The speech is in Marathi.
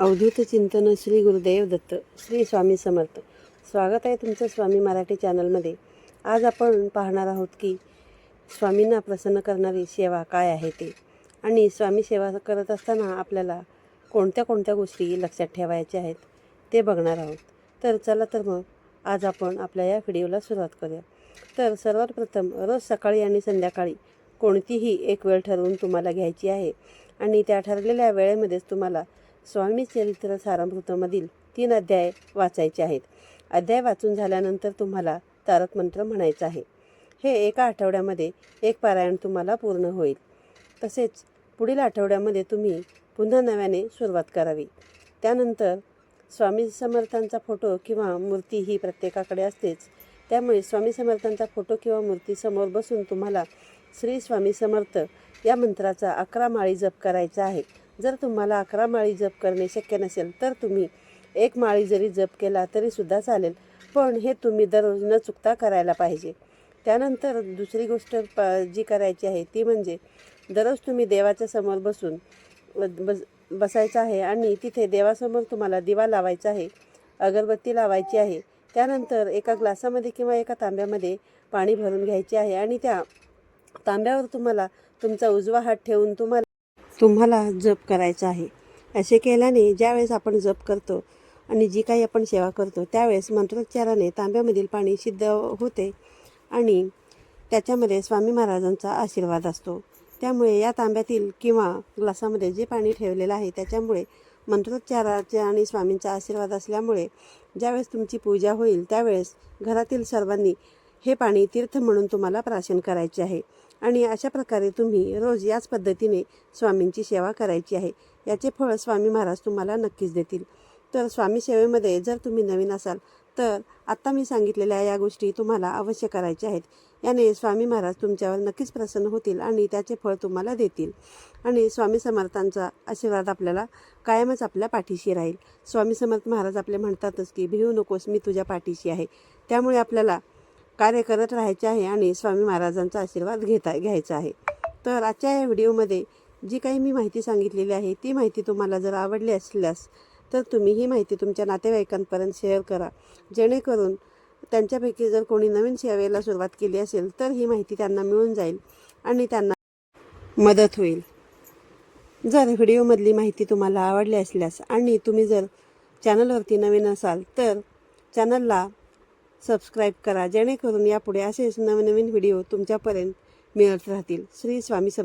अवधूत चिंतन श्री गुरुदेव दत्त श्री स्वामी समर्थ. स्वागत आहे तुमचं स्वामी मराठी चॅनलमध्ये. आज आपण पाहणार आहोत की स्वामींना प्रसन्न करणारी सेवा काय आहे ते? आणि स्वामी सेवा करत असताना आपल्याला कोणत्या कोणत्या गोष्टी लक्षात ठेवायच्या आहेत ते बघणार आहोत. तर चला तर मग आज आपण आपल्या या व्हिडिओला सुरुवात करूया. तर सर्वात प्रथम रोज सकाळी आणि संध्याकाळी कोणतीही एक वेळ ठरवून तुम्हाला घ्यायची आहे आणि त्या ठरलेल्या वेळेमध्येच तुम्हाला स्वामी चरित्र सारामृतमधील तीन अध्याय वाचायचे आहेत. अध्याय वाचून झाल्यानंतर तुम्हाला तारक मंत्र म्हणायचं आहे. हे एका आठवड्यामध्ये एक पारायण तुम्हाला पूर्ण होईल. तसेच पुढील आठवड्यामध्ये तुम्ही पुन्हा नव्याने सुरुवात करावी. त्यानंतर स्वामी समर्थांचा फोटो किंवा मूर्ती ही प्रत्येकाकडे असतेच. त्यामुळे स्वामी समर्थांचा फोटो किंवा मूर्ती समोर बसून तुम्हाला श्री स्वामी समर्थ या मंत्राचा अकरा माळी जप करायचा आहे. जर तुम्हाला अकरा माळी जप करणे शक्य नसेल तर तुम्ही एक माळी जरी जप केला तरीसुद्धा चालेल पण हे तुम्ही दररोज न चुकता करायला पाहिजे. त्यानंतर दुसरी गोष्ट प जी करायची आहे ती म्हणजे दररोज तुम्ही देवाच्या समोर बसून बस बसायचं आहे आणि तिथे देवासमोर तुम्हाला दिवा लावायचा आहे अगरबत्ती लावायची आहे. त्यानंतर एका ग्लासामध्ये किंवा एका तांब्यामध्ये पाणी भरून घ्यायचे आहे आणि त्या तांब्यावर तुम्हाला तुमचा उजवा हात ठेवून तुम्हाला तुम्हाला जप करायचा आहे. असे केल्याने ज्यावेळेस आपण जप करतो आणि जी काही आपण सेवा करतो त्यावेळेस मंत्रोच्चाराने तांब्यामधील पाणी सिद्ध होते आणि त्याच्यामध्ये स्वामी महाराजांचा आशीर्वाद असतो. त्यामुळे या तांब्यातील किंवा ग्लासामध्ये जे पाणी ठेवलेलं आहे त्याच्यामुळे मंत्रोच्चाराचे आणि स्वामींचा आशीर्वाद असल्यामुळे ज्यावेळेस तुमची पूजा होईल त्यावेळेस घरातील सर्वांनी हे पाणी तीर्थ म्हणून तुम्हाला प्राशन करायचे आहे. आणि अशा प्रकारे तुम्ही रोज याच पद्धतीने स्वामींची सेवा करायची आहे. याचे फळ स्वामी महाराज तुम्हाला नक्कीच देतील. तर स्वामी सेवेमध्ये जर तुम्ही नवीन असाल तर आत्ता मी सांगितलेल्या या गोष्टी तुम्हाला अवश्य करायच्या आहेत. याने स्वामी महाराज तुमच्यावर नक्कीच प्रसन्न होतील आणि त्याचे फळ तुम्हाला देतील. आणि स्वामी समर्थांचा आशीर्वाद आपल्याला कायमच आपल्या पाठीशी राहील. स्वामी समर्थ महाराज आपले म्हणतातच की भिवू नकोस मी तुझ्या पाठीशी आहे. त्यामुळे आपल्याला कार्य करत राहायचे आहे आणि स्वामी महाराजांचा आशीर्वाद घेता घ्यायचा आहे. तर आजच्या या व्हिडिओमध्ये जी काही मी माहिती सांगितलेली आहे ती माहिती तुम्हाला जर आवडली असल्यास तर तुम्ही ही माहिती तुमच्या नातेवाईकांपर्यंत शेअर करा. जेणेकरून त्यांच्यापैकी जर कोणी नवीन सेवेला सुरुवात केली असेल तर ही माहिती त्यांना मिळून जाईल आणि त्यांना मदत होईल. जर व्हिडिओमधली माहिती तुम्हाला आवडली असल्यास आणि तुम्ही जर चॅनलवरती नवीन असाल तर चॅनलला सबस्क्राईब करा जेणेकरून यापुढे असेच नवनवीन व्हिडिओ तुमच्यापर्यंत मिळत राहतील. श्री स्वामी सम